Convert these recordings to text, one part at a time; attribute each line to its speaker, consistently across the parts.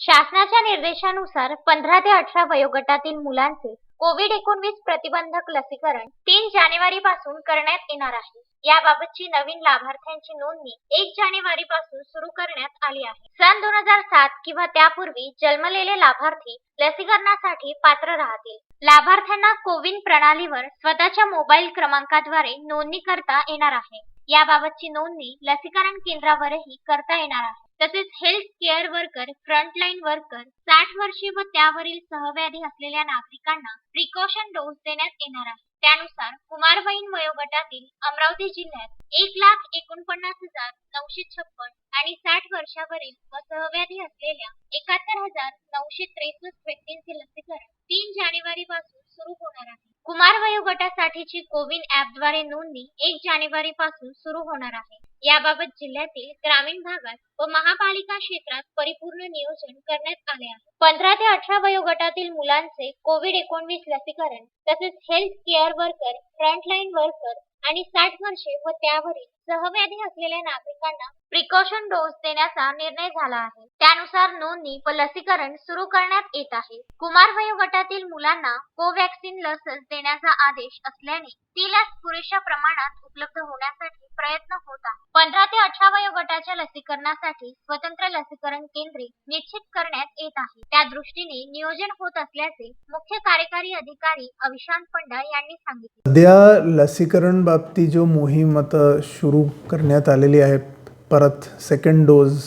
Speaker 1: शासनाच्या निर्देशानुसार पंधरा ते अठरा वयोगटातील मुलांचे कोविड एकोणवीस प्रतिबंधक लसीकरण तीन जानेवारी पासून करण्यात येणार आहे. याबाबतची नवीन लाभार्थ्यांची नोंदणी एक जानेवारी पासून सुरू करण्यात आली आहे. सन दोन हजार सात किंवा त्यापूर्वी जन्मलेले लाभार्थी लसीकरणासाठी पात्र राहतील. लाभार्थ्यांना कोविन प्रणालीवर स्वतःच्या मोबाईल क्रमांकाद्वारे नोंदणी करता येणार आहे. याबाबतची नोंदणी लसीकरण केंद्रावरही करता येणार आहे. तसेच health care worker frontline worker साठ वर्षे व त्यावरील सहव्याधी असलेल्या नागरिकांना प्रिकॉशन डोस देण्यात येणार आहे. त्यानुसार कुमारवयीन वयोगटातील अमरावती जिल्ह्यात एक लाख एकोणपन्नास हजार नऊशे छप्पन आणि साठ वर्षावरील व सहव्याधी असलेल्या एकाहत्तर हजार नऊशे त्रेसष्ट व्यक्तींचे लसीकरण तीन जानेवारी पासून सुरू होणार आहे. कुमार वयोगटासाठीची कोविन ऍपद्वारे नोंदणी एक जानेवारी पासून सुरू होणार आहे. याबाबत जिल्ह्यातील ग्रामीण भागात व महापालिका क्षेत्रात परिपूर्ण नियोजन करण्यात आले आहे. पंधरा ते अठरा वयोगटातील मुलांचे कोविड एकोणवीस लसीकरण तसेच health care worker frontline worker आणि साठ वर्षे व त्यावरील सहव्याधी असलेल्या नागरिकांना प्रिकॉशन डोस देण्याचा निर्णय झाला आहे. त्यानुसार नोंदणी व लसीकरण सुरू करण्यात येत आहे. कुमार वयोगटातील मुलांना कोवॅक्सिन लसच देण्याचा आदेश असल्याने ती लस पुरेशा प्रमाणात उपलब्ध होण्यासाठी प्रयत्न होत आहे. पंधरा ते अठरा वयोगटाच्या लसीकरणासाठी स्वतंत्र लसीकरण केंद्रे निश्चित करण्यात येत आहे. त्या दृष्टीने नियोजन होत असल्याचे मुख्य कार्यकारी अधिकारी अविशांत पंडा यांनी सांगितले.
Speaker 2: सध्या लसीकरण बाबती जो मोहीम आता सुरू करण्यात आलेली आहे परत सेकंड डोज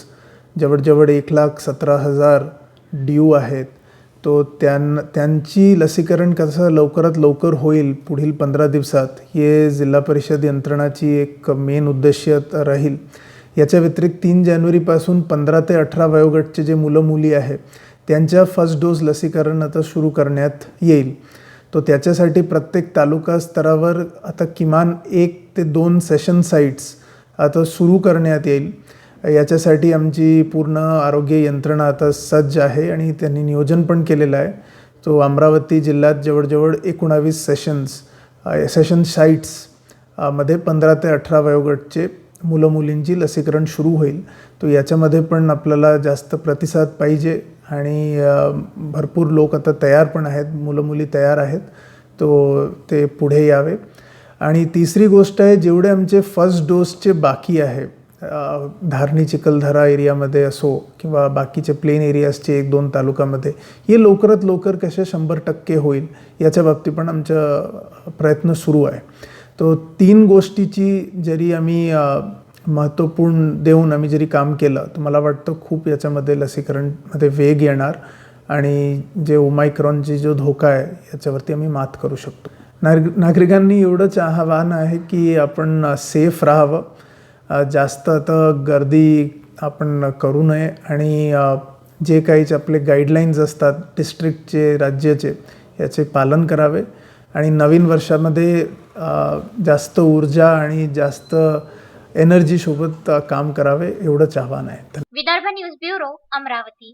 Speaker 2: जवळजवळ एक लाख सतरा हजार ड्यू आहेत. तो त्यां त्यांची लसीकरण कसं लवकरात लवकर होईल पुढील पंधरा दिवसात हे जिल्हा परिषद यंत्रणाची एक मेन उद्देश्य राहील. याच्या व्यतिरिक्त तीन जानेवारीपासून पंधरा ते अठरा वयोगटचे जे मुलं मुली आहे त्यांच्या फर्स्ट डोस लसीकरण आता सुरू करण्यात येईल. तो त्याच्यासाठी प्रत्येक तालुका स्तरावर आता किमान एक ते दोन सेशन साईट्स आता सुरू करण्यात येईल. याच्यासाठी आमची पूर्ण आरोग्य यंत्रणा आता सज्ज आहे आणि त्यांनी नियोजन पण केलेलं आहे. तो अमरावती जिल्ह्यात जवळजवळ एकोणावीस सेशन्स सेशन साईट्समध्ये पंधरा ते अठरा वयोगटचे मुलं मुलींची लसीकरण सुरू होईल तो याच्यामध्ये पण आपल्याला जास्त प्रतिसाद पाहिजे आणि भरपूर लोक आता तयार पण आहेत मुलं मुली तयार आहेत तो ते पुढे यावे. आणि तिसरी गोष्ट आहे जेवढे आमचे फर्स्ट डोसचे बाकी आहे धारणी चिखलदरा एरियामध्ये असो किंवा बाकीचे प्लेन एरियाजचे एक दोन तालुकामध्ये हे लवकरात लवकर कसे शंभर टक्के होईल याच्या बाबतीत पण आमचा प्रयत्न सुरू आहे. तो तीन गोष्टीची जरी आम्ही महत्त्वपूर्ण देऊन आम्ही जरी काम केलं तर मला वाटतं खूप याच्यामध्ये लसीकरणमध्ये वेग येणार आणि जे ओमायक्रॉनची जो धोका आहे याच्यावरती आम्ही मात करू शकतो. नाग नागरिकांनी एवढंच आवाहन आहे की आपण सेफ राहावं. जास्त आता गर्दी आपण करू नये आणि जे काहीच आपले गाईडलाईन्स असतात डिस्ट्रिक्टचे राज्याचे याचे पालन करावे. आणि नवीन वर्षामध्ये जास्त ऊर्जा आणि जास्त एनर्जी सोबत काम करावे एवढंच आव्हान आहे.
Speaker 1: Vidarbha news bureau Amravati.